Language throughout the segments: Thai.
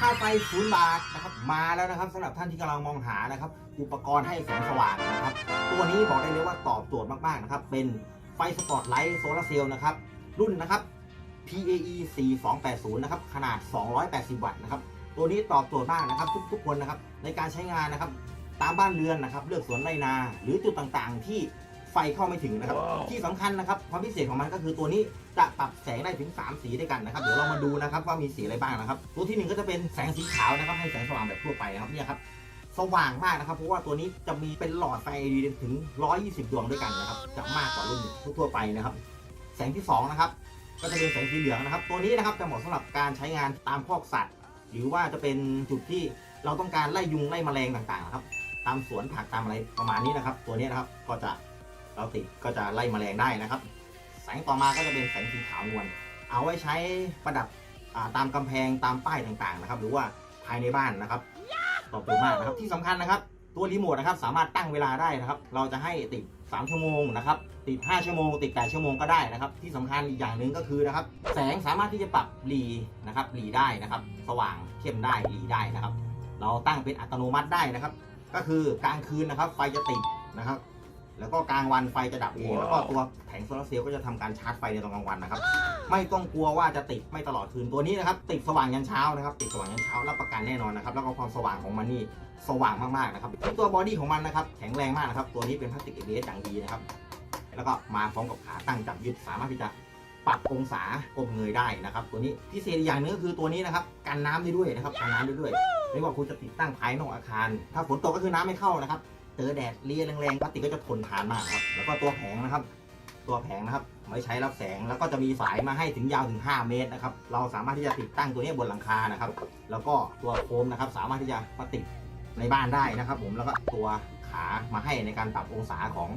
ค่าไฟศูนย์บาทนะครับมาแล้วนะครับสำหรับท่านที่กำลังมองหานะครับ อุปกรณ์ให้แสงสว่างนะครับ ตัวนี้บอกได้เลยว่าตอบโจทย์มากๆนะครับ เป็นไฟสปอตไลท์โซลาร์เซลล์นะครับ รุ่นนะครับ PAE 4280นะครับขนาด 280 วัตต์นะครับตัวนี้ตอบโจทย์มากนะครับ ทุกๆคนนะครับในการใช้งานนะครับ ตามบ้านเรือนนะครับ เลือกสวนไรนา หรือจุดต่างๆ ที่ ไฟเข้าไม่ถึงนะครับว้าวที่สำคัญนะครับความพิเศษของมันก็คือตัวนี้จะปรับแสงได้ถึง 3 สีด้วยกันนะครับ เดี๋ยวเรามาดูนะครับว่ามีสีอะไรบ้างนะครับ ตัวที่หนึ่งก็จะเป็นแสงสีขาวนะครับ ให้แสงสว่างแบบทั่วไปนะครับเนี่ยครับสว่างมากนะครับ เพราะว่าตัวนี้จะมีเป็นหลอดไฟ LED ถึง 120 ดวงด้วยกันนะครับ จะมากกว่ารุ่นทั่วๆไปนะครับ แสงที่สองนะครับก็จะเป็นแสงสีเหลืองนะครับ ตัวนี้นะครับจะเหมาะสำหรับการใช้งานตามคอกสัตว์ หรือว่าจะเป็นจุดที่เราต้องการไล่ยุงไล่แมลงต่างๆนะครับ ตามสวนผักตามอะไรประมาณนี้นะครับ ตัวนี้นะครับก็จะ เราติดก็จะไล่แมลงได้นะครับ แสงต่อมาก็จะเป็นแสงสีขาวนวลเอาไว้ใช้ประดับาตามกำแพงตามป้ายต่างๆนะครับ หรือว่าภายในบ้านนะครับตอบโจทย์มากนะครับที่สำคัญนะครับตัวรีโมทนะครับสามารถตั้งเวลาได้นะครับ เราจะให้ติด 3 ชั่วโมงนะครับ ติด 5 ชั่วโมง ติด 8 ชั่วโมงก็ได้นะครับ ที่สำคัญอีกอย่างหนึ่งก็คือนะครับ แสงสามารถที่จะปรับหลีนะครับหลีได้นะครับ สว่างเข้มได้หลีได้นะครับ เราตั้งเป็นอัตโนมัติได้นะครับ ก็คือกลางคืนนะครับ ไฟจะติดนะครับ แล้วก็กลางวันไฟจะดับเอง แล้วก็ตัวแผงโซลาร์เซลล์ก็จะทำการชาร์จไฟในตอนกลางวันนะครับ ไม่ต้องกลัวว่าจะติดไม่ตลอดคืนตัวนี้นะครับ ติดสว่างยันเช้านะครับ ติดสว่างยันเช้ารับประกันแน่นอนนะครับ แล้วก็ความสว่างของมันนี่สว่างมากๆนะครับตัวบอดี้ของมันนะครับแข็งแรงมากนะครับ ตัวนี้เป็นพลาสติก ABS อย่างดีนะครับ แล้วก็มาพร้อมกับขาตั้งจับยึดสามารถที่จะปรับองศากลมเงยได้นะครับ ตัวนี้พิเศษอีกอย่างหนึงก็คือตัวนี้นะครับกันน้ำได้ด้วยนะครับกันน้ำได้ด้วยไม่ว่าคุณจะติดตั้งภายนอกอาคาร ถ้าฝนตกก็คือน้ำไม่เข้านะครับ เจอแดดเลียแรงๆพลาสติกก็จะทนทานมากครับ แล้วก็ตัวแผงนะครับ ตัวแผงนะครับไว้ใช้รับแสง แล้วก็จะมีสายมาให้ถึงยาวถึง 5 เมตรนะครับ เราสามารถที่จะติดตั้งตัวนี้บนหลังคานะครับ แล้วก็ตัวโคมนะครับ สามารถที่จะมาติดในบ้านได้นะครับ ผม แล้วก็ตัวขามาให้ในการปรับองศาของ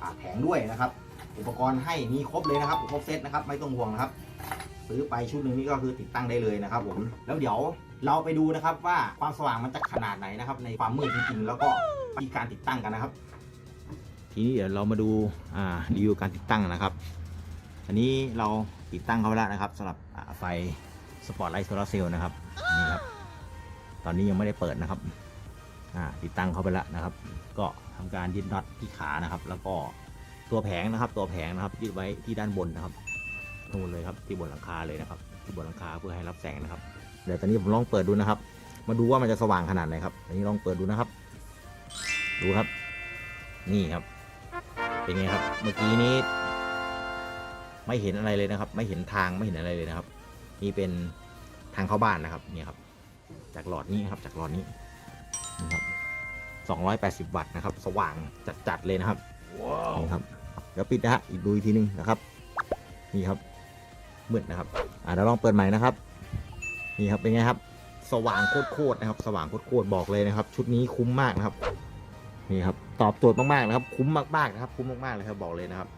อแผงด้วยนะครับ อุปกรณ์ให้มีครบเลยนะครับ ครบเซตนะครับ ไม่ต้องห่วงนะครับ ซื้อไปชุดหนึ่งนี่ก็คือติดตั้งได้เลยนะครับผมแล้วเดี๋ยวเราไปดูนะครับว่าความสว่างมันจะขนาดไหนนะครับ ในความมืดจริงๆแล้วก็วิธีการติดตั้งกันนะครับ ทีนี้เดี๋ยวเรามาดูรีวิวการติดตั้งนะครับ อันนี้เราติดตั้งเข้าไปแล้วนะครับสำหรับไฟสปอตไลท์โซลาร์เซลล์นะครับนี่ครับตอนนี้ยังไม่ได้เปิดนะครับติดตั้งเข้าไปแล้วนะครับ ก็ทำการยึดน็อตที่ขานะครับ แล้วก็ตัวแผงนะครับ ตัวแผงนะครับยึดไว้ที่ด้านบนนะครับ นู่นเลยครับที่บนหลังคาเลยนะครับที่บนหลังคาเพื่อให้รับแสงนะครับ เดี๋ยวตอนนี้ผมลองเปิดดูนะครับ มาดูว่ามันจะสว่างขนาดไหนครับอันนี้ลองเปิดดูนะครับ ดูครับ นี่ครับ เป็นไงครับ เมื่อกี้นี้ ไม่เห็นอะไรเลยนะครับ ไม่เห็นทางไม่เห็นอะไรเลยนะครับ นี่เป็นทางเข้าบ้านนะครับเนี่ยครับ จากหลอดนี้ครับ จากหลอดนี้นี่ครับ 280 วัตต์นะครับ สว่างจัดๆเลยนะครับว้าวนี่ครับเดี๋ยวปิดนะฮะอีกดูอีกทีนึงนะครับ นี่ครับ มืดนะครับอ่าเดี๋ยวลองเปิดใหม่นะครับนี่ครับเป็นไงครับ สว่างโคตรๆนะครับ สว่างโคตรๆบอกเลยนะครับ ชุดนี้คุ้มมากนะครับนี่ครับตอบโจทย์มากๆนะครับ คุ้มมากๆนะครับ คุ้มมากๆเลยครับบอกเลยนะครับ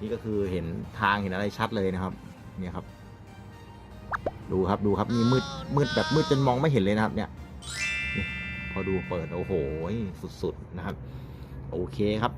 นี่ก็คือเห็นทางเห็นอะไรชัดเลยนะครับเนี่ยครับ ดูครับดูครับนี่มืดมืดแบบมืดจนมองไม่เห็นเลยนะครับ เนี่ยพอดูเปิดโอ้โหสุดๆนะครับ โอเคครับ